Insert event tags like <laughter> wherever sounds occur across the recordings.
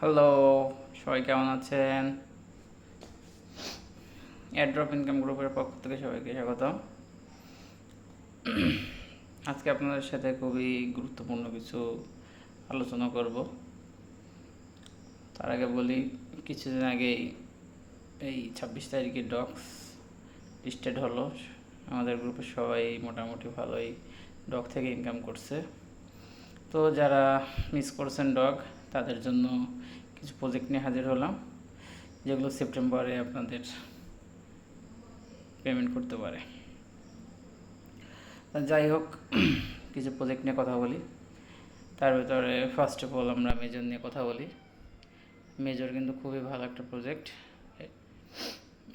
Hello সবাই কেমন আছেন? এয়ারড্রপ ইনকাম গ্রুপের পক্ষ থেকে সবাইকে স্বাগত আজকে আপনাদের সাথে খুবই গুরুত্বপূর্ণ কিছু আলোচনা করব। তার আগে বলি, কিছুদিন আগেই এই ছাব্বিশ তারিখে ডক্স লিস্টেড হলো। আমাদের গ্রুপের সবাই মোটামুটি ভালোই ডগ থেকে ইনকাম করছে। তো যারা মিস করছেন ডগ তাদের জন্য কিছু প্রজেক্ট নিয়ে হাজির হলাম, যেগুলো সেপ্টেম্বরে আপনাদের পেমেন্ট করতে পারে। যাই হোক, <clears throat> কিছু প্রজেক্ট নিয়ে কথা বলি। তার ভিতরে ফার্স্ট অফ অল আমরা মেজর নিয়ে কথা বলি। মেজর কিন্তু খুবই ভালো একটা প্রজেক্ট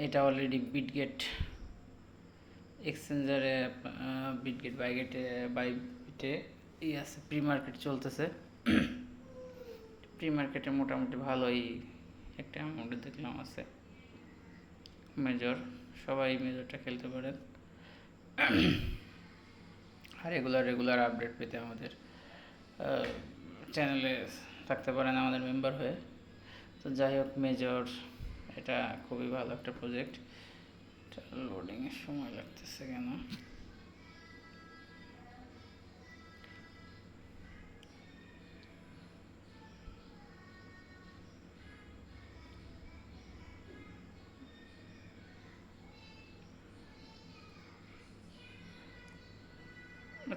এটা অলরেডি বিটগেট এক্সচেঞ্জারে বিটগেট বাইগেটে বাইটে ই আছে প্রি মার্কেট চলতেছে। প্রি মার্কেটে মোটামুটি ভালোই একটা অ্যামাউন্ট দেখলাম আছে। মেজর সবাই মেজরটা খেলতে পারেন। আর রেগুলার রেগুলার আপডেট পেতে আমাদের চ্যানেলে থাকতে পারেন আমাদের মেম্বার হয়ে। তো যাই হোক মেজর এটা খুবই ভালো একটা প্রজেক্ট লোডিংয়ের সময় লাগতেছে কেন?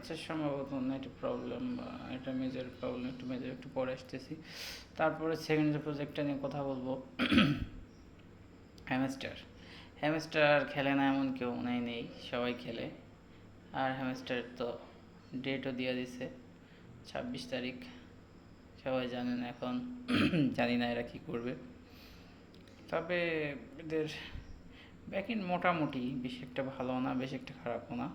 আচ্ছা সম্ভবত একটা প্রবলেম এটা মেজর প্রবলেম একটু মেজর একটু পরে আসতেছি। তারপরে সেকেন্ড যে প্রজেক্টটা নিয়ে কথা বলব হ্যামস্টার হ্যামস্টার খেলে না এমন কেউ নাই, নেই, সবাই খেলে। আর হ্যামস্টার তো ডেটও দিয়ে দিছে, ছাব্বিশ তারিখ। সবাই জানেন এখন, জানি না এরা কী করবে। তবে এদের ব্যাকিং মোটামুটি বেশি একটা ভালো না, বেশি একটা খারাপও না।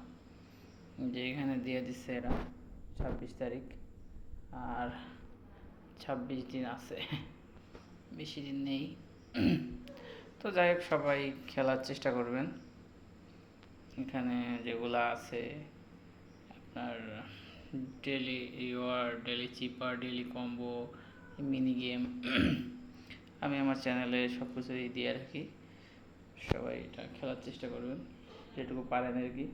যে এখানে দিয়ে দিচ্ছে এরা ছাব্বিশ তারিখ। আর ছাব্বিশ দিন আছে, বেশি দিন নেই। তো যাই হোক, সবাই খেলার চেষ্টা করবেন। এখানে যেগুলো আছে, আপনার daily your daily cipher, daily combo mini game. আমি আমার চ্যানেলে সব কিছুই দিয়ে রাখি। সবাই এটা খেলার চেষ্টা করবেন, যেটুকু পারেন আর কি।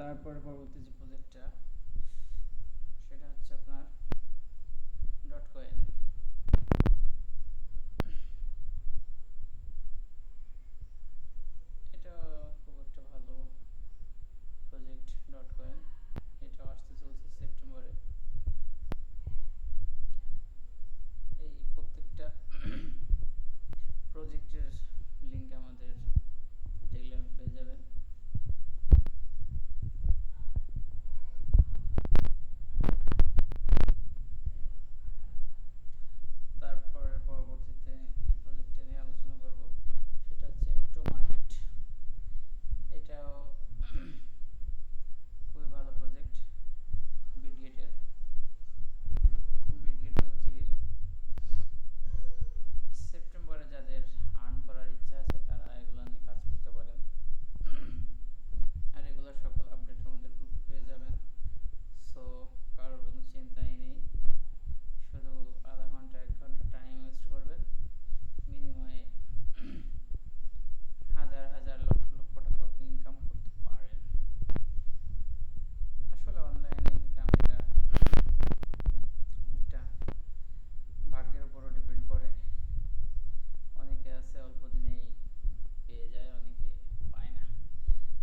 তারপরে পরবর্তী যে প্রজেক্টটা সেটা হচ্ছে আপনার ডট কয়েন এটা খুব একটা ভালো প্রজেক্ট ডট কয়েন এটা আসতে চলছে সেপ্টেম্বরে এই প্রত্যেকটা প্রজেক্টের লিঙ্ক আমাদের টেলিগ্রামে পেয়ে যাবেন তারপরে পরবর্তীতে প্রজেক্টটা নিয়ে আলোচনা করব সেটা হচ্ছে একটো মার্কেট এটাও খুবই ভালো প্রজেক্ট বিটগেটের বিটগেট ওয়েব থ্রির সেপ্টেম্বরে যাদের আর্ন করার ইচ্ছা আছে তারা এগুলো নিয়ে কাজ করতে পারেন আর এগুলোর সকল আপডেট আমাদের গ্রুপে পেয়ে যাবেন সো কারোর কোনো চিন্তাই নেই শুধু আধা ঘণ্টা এক ঘণ্টা টাইম ওয়েস্ট করবেন বিনিময়ে হাজার হাজার লক্ষ লক্ষ টাকা আপনি ইনকাম করতে পারেন আসলে অনলাইনে ইনকাম এটা একটা ভাগ্যের উপরও ডিপেন্ড করে অনেকে আছে অল্প দিনেই পেয়ে যায় অনেকে পায় না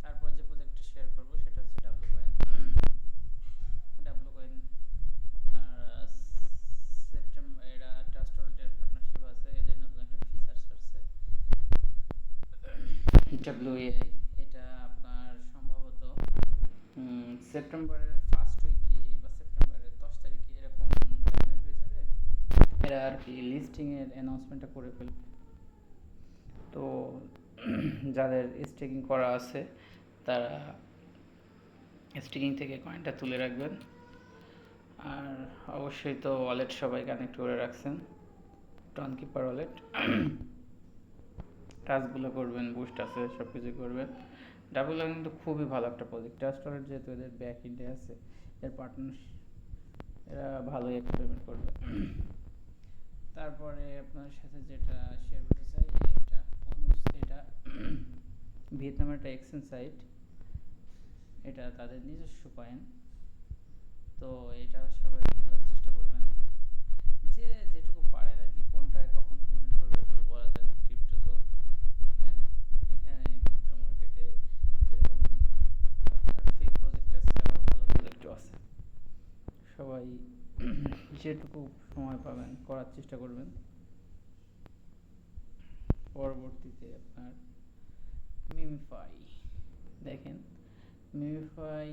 তারপর যে প্রজেক্টটা শেয়ার করব সেটা হচ্ছে ডাব্লু কয়েন ডাব্লু কয়েন আপনার সেপ্টেম্বর এরা ট্রাস্ট ওয়ালেটের পার্টনারশিপ আছে এদের নতুন একটা ফিচার্স আসছে ডাব্লিউএআই এটা আপনার সম্ভবত সেপ্টেম্বরের ফার্স্ট উইকে বা সেপ্টেম্বরের দশ তারিখে এরকম টাইমের ভিতরে এরা আর কি লিস্টিংয়ের অ্যানাউন্সমেন্টটা করে ফেলবে। তো <clears throat> যাদের স্টেকিং করা আছে, তারা স্টেকিং থেকে কয়েনটা তুলে রাখবেন। আর অবশ্যই তো ওয়ালেট সবাই কানেক্ট করে রাখছেন। টন কিপার ওয়ালেট টাচগুলো করবেন বুস্ট আছে সব কিছু করবেন ডাবল কিন্তু খুবই ভালো একটা প্রজেক্ট ট্রাস্ট ওয়ালেট যেহেতু এদের ব্যাক ইন্ডে আছে, এর পার্টনার এরা ভালোই একটা পেমেন্ট করবে। তারপরে আপনার সাথে যেটা শেয়ার করতে চাই একটা অনুস, এটা ভিয়েতনামের একটা এক্সচেঞ্জ সাইট এটা তাদের নিজস্ব কয়েন তো এটা সবাই খেলার চেষ্টা করবেন যে যেটুকু পারেন আর কি কোনটায় কখন পেমেন্ট করবে আসলে বলা যায় না ক্রিপ্টো তো এখানে এখানে ক্রিপ্টো মার্কেটে যেরকম আপনার ফেক প্রজেক্ট আছে আবার ভালো প্রজেক্টও আছে সবাই যেটুকু সময় পাবেন করার চেষ্টা করবেন। পরবর্তীতে আপনার মিমিফাই দেখেন। মিমিফাই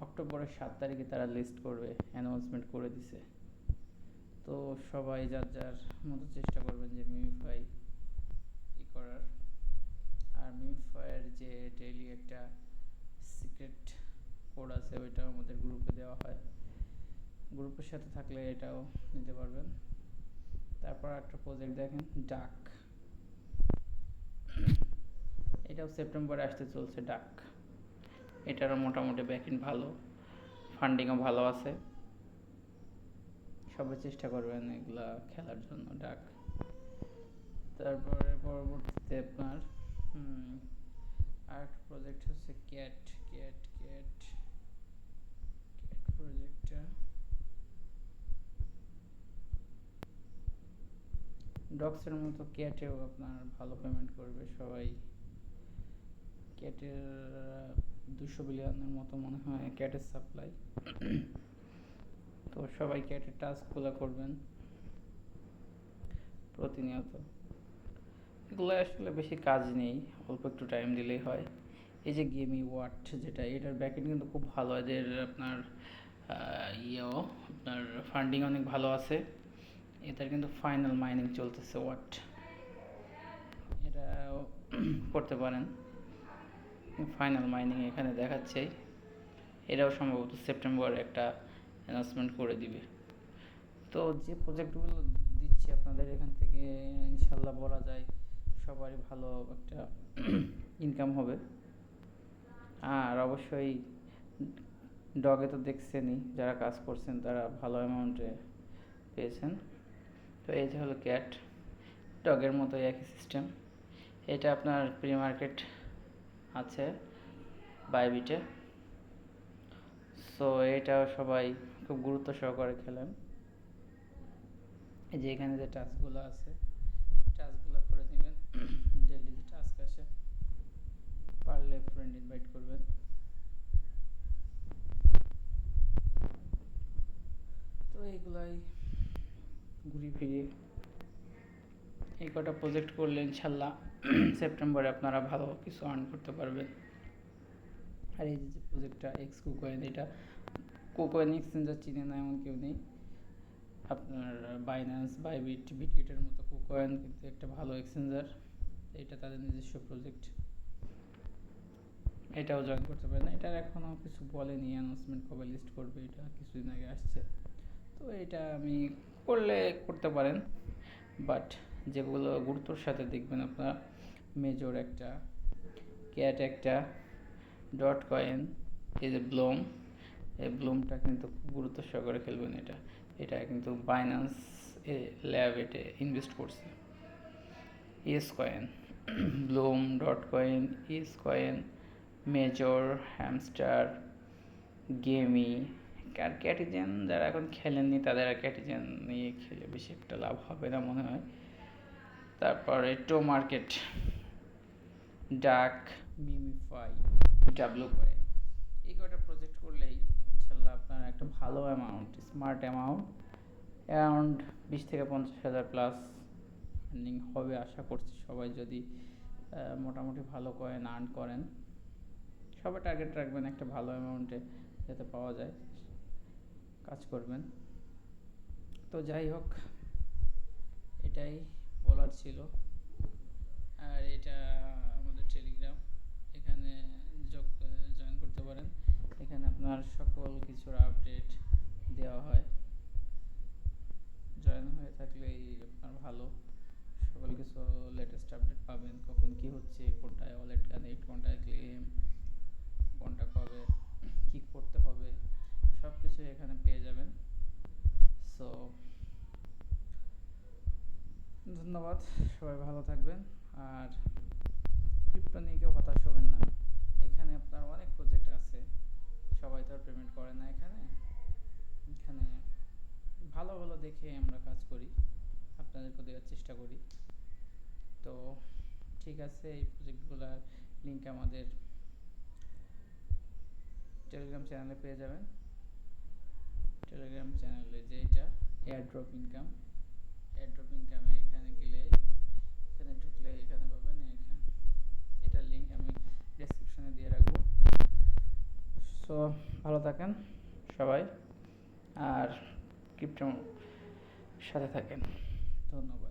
অক্টোবরের সাত তারিখে তারা লিস্ট করবে অ্যানাউন্সমেন্ট করে দিছে। তো সবাই যার যার মতো চেষ্টা করবেন যে মিমিফাই ই করার। আর মিমিফাইয়ের যে ডেইলি একটা সিক্রেট কোড আছে, ওইটাও আমাদের গ্রুপে দেওয়া হয়। গ্রুপের সাথে থাকলে এটাও নিতে পারবেন। তারপর একটা প্রজেক্ট দেখেন, ডাক। এটাও সেপ্টেম্বরে আসতে চলছে, ডাক। এটারও মোটামুটি ব্যাকিং ভালো ফান্ডিংও ভালো আছে। সবাই চেষ্টা করবেন এগুলা খেলার জন্য, ডাক। তারপরে পরবর্তীতে আপনার আর প্রজেক্ট হচ্ছে ক্যাট ক্যাট ক্যাট ক্যাট প্রজেক্টটা ডক্সের মতো ক্যাটেও আপনার ভালো পেমেন্ট করবে, সবাই ক্যাটের দুশো বিলিয়নের মতো মনে হয় ক্যাটের সাপ্লাই তো সবাই ক্যাটের টাস্কগুলো করবেন প্রতিনিয়ত। এগুলো আসলে বেশি কাজ নেই, অল্প একটু টাইম দিলেই হয়। এই যে গেমি ওয়াট যেটা, এটার ব্যাকেট কিন্তু খুব ভালো। এদের আপনার ইয়েও, আপনার ফান্ডিং অনেক ভালো আছে। এটার কিন্তু ফাইনাল মাইনিং চলতেছে ওয়াট এটাও করতে পারেন। ফাইনাল মাইনিং এখানে দেখাচ্ছে। এটাও সম্ভবত সেপ্টেম্বরে একটা অ্যানাউন্সমেন্ট করে দিবে। তো যে প্রজেক্টগুলো দিচ্ছি আপনাদের এখান থেকে, ইনশাল্লাহ বলা যায়, সবারই ভালো একটা ইনকাম হবে। আর অবশ্যই ডগে তো দেখছেনই, যারা কাজ করছেন তারা ভালো অ্যামাউন্টে পেয়েছেন। তো এই যে হলো ক্যাট ডগের মতো একই সিস্টেম এটা আপনার প্রি মার্কেট আছে বাইবিটে সো এটাও সবাই খুব গুরুত্ব সহকারে খেলেন। এই যে এখানে যে টাস্কগুলো আছে টাস্কগুলো করে নেবেন ডেলি <clears throat> যে টাস্ক আসে, পারলে ফ্রেন্ড ইনভাইট করবেন। তো এইগুলাই ঘুরি ফিরে। এই কটা প্রজেক্ট করলে ইনশাল্লাহ সেপ্টেম্বরে আপনারা ভালো কিছু আর্ন করতে পারবেন। আর এই যে প্রজেক্টটা এক্স কুকয়েন এটা কুকয়েন এক্সচেঞ্জার চিনে না, এমন কেউ নেই। আপনার বাইন্যান্স বাইবিট বিটগেটের মতো কুকয়েন কিন্তু একটা ভালো এক্সচেঞ্জার এটা তাদের নিজস্ব প্রজেক্ট এটাও জয়েন করতে পারেন। এটার এখনও কিছু বলেনি অ্যানাউন্সমেন্ট কবে লিস্ট করবে, এটা কিছুদিন আগে আসছে। তো এটা আমি করলে করতে পারেন। বাট যেগুলো গুরুত্বর সাথে দেখবেন আপনারা মেজর একটা ক্যাট একটা ডট কয়েন এই যে ব্লুম এই ব্লুমটা কিন্তু গুরুত্ব সহকারে খেলবেন এটা। এটা কিন্তু বাইন্যান্স এ ল্যাব এটে ইনভেস্ট করছে। Yes coin Blum dot coin is coin major hamster Gamee R Catizen যারা এখন খেলেননি, তাদের আর ক্যাটিজেন নিয়ে খেলে বেশি একটা লাভ হবে না মনে হয়। তারপরে Tomarket, duck, Memefi W coin এই কয়টা প্রজেক্ট করলেই ইনশাল্লাহ আপনার একটা ভালো অ্যামাউন্ট স্মার্ট অ্যামাউন্ট অ্যারাউন্ড বিশ থেকে পঞ্চাশ হাজার প্লাস আর্নিং হবে আশা করছি সবাই যদি মোটামুটি ভালো কয়েন আর্ন করেন। সবাই টার্গেট রাখবেন একটা ভালো অ্যামাউন্টে যাতে পাওয়া যায়। কাজ করবেন। তো যাই হোক, এটাই বলার ছিল। আর এটা আমাদের টেলিগ্রাম এখানে যোগ জয়েন করতে পারেন। এখানে আপনার সকল কিছুর আপডেট দেওয়া হয়। জয়েন হয়ে থাকলেই আপনার ভালো। সকল কিছু লেটেস্ট আপডেট পাবেন, কখন কি হচ্ছে, কোনটায় ওয়ালেট কানেক্ট কোনটায় ক্লেম কোনটা কবে, কি করতে হবে। সব কিছু এখানে পেয়ে যাবেন। সো ধন্যবাদ, সবাই ভালো থাকবেন। আর ক্রিপ্টো নিয়ে কেউ হতাশ হবেন না। এখানে আপনার অনেক প্রজেক্ট আছে। সবাই তো আর পেমেন্ট করে না এখানে। এখানে ভালো ভালো দেখে আমরা কাজ করি। আপনাদেরকে দেওয়ার চেষ্টা করি। তো ঠিক আছে, এই প্রজেক্টগুলোর লিঙ্ক আমাদের টেলিগ্রাম চ্যানেলে পেয়ে যাবেন। টেলিগ্রাম চ্যানেলে যে এটা এয়ারড্রপ ইনকাম এয়ারড্রপ ইনকামে এখানে গেলে, এখানে ঢুকলে এখানে পাবেন, এখানে। এটার লিঙ্ক আমি ডেসক্রিপশনে দিয়ে রাখব। সো ভালো থাকেন সবাই, আর ক্রিপ্টো সাথে থাকেন। ধন্যবাদ।